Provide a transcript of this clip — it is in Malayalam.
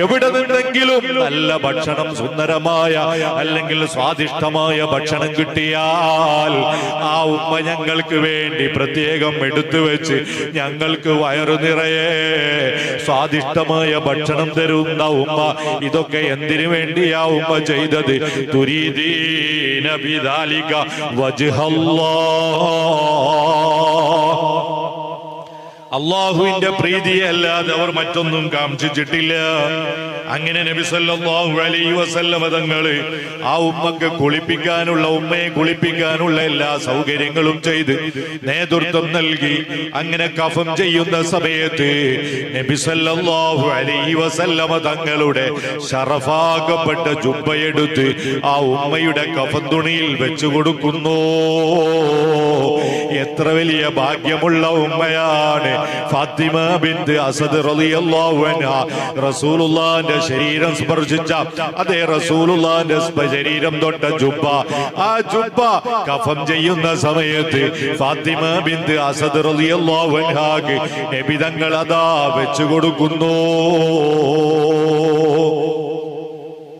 എവിടെ നിന്നെങ്കിലും നല്ല ഭക്ഷണം സുന്ദരമായ അല്ലെങ്കിൽ സ്വാദിഷ്ടമായ ഭക്ഷണം കിട്ടിയാൽ ആ ഉമ്മ ഞങ്ങൾക്ക് വേണ്ടി പ്രത്യേകം എടുത്തു വെച്ച് ഞങ്ങൾക്ക് വയറു നിറയെ സ്വാദിഷ്ടമായ ഭക്ഷണം തരുന്ന ഉമ്മ. ഇതൊക്കെ എന്തിനു വേണ്ടിയാ ഉമ്മ ചെയ്തത്? തുരീദീന ബിദാലിക വജ്ഹല്ലാഹ് അള്ളാഹുവിന്റെ പ്രീതിയല്ലാതെ അവർ മറ്റൊന്നും കാംക്ഷിച്ചിട്ടില്ല അങ്ങനെ നബി സല്ലല്ലാഹു അലൈഹി വസല്ലമ തങ്ങൾ ആ ഉമ്മക്ക് കുളിപ്പിക്കാനുള്ള ഉമ്മയെ കുളിപ്പിക്കാനുള്ള എല്ലാ സൗകര്യങ്ങളും ചെയ്ത് നേതൃത്വം നൽകി അങ്ങനെ കഫം ചെയ്യുന്ന സമയത്ത് നബി സല്ലല്ലാഹു അലൈഹി വസല്ലമ തങ്ങളുടെ ഷറഫാകപ്പെട്ട ജുബ്ബയെടുത്ത് ആ ഉമ്മയുടെ കഫൻ തുണിയിൽ വെച്ചു കൊടുക്കുന്നു. എത്ര വലിയ ഭാഗ്യമുള്ള ഉമ്മയാണ് ഫാത്തിമ ബിന്ത് അസദ് റസൂലുള്ളാഹിന്റെ ശരീരം സ്പർശിച്ച അതേ റസൂലുള്ളാന്റെ ശരീരം തൊട്ട ജുബ്ബ. ആ ജുബ്ബ കഫം ചെയ്യുന്ന സമയത്ത് ഫാത്തിമ ബിന്ത് അസദ് റളിയല്ലാഹു അൻഹാക്ക് നബി തങ്ങൾ അതാ വെച്ചു കൊടുക്കുന്നു.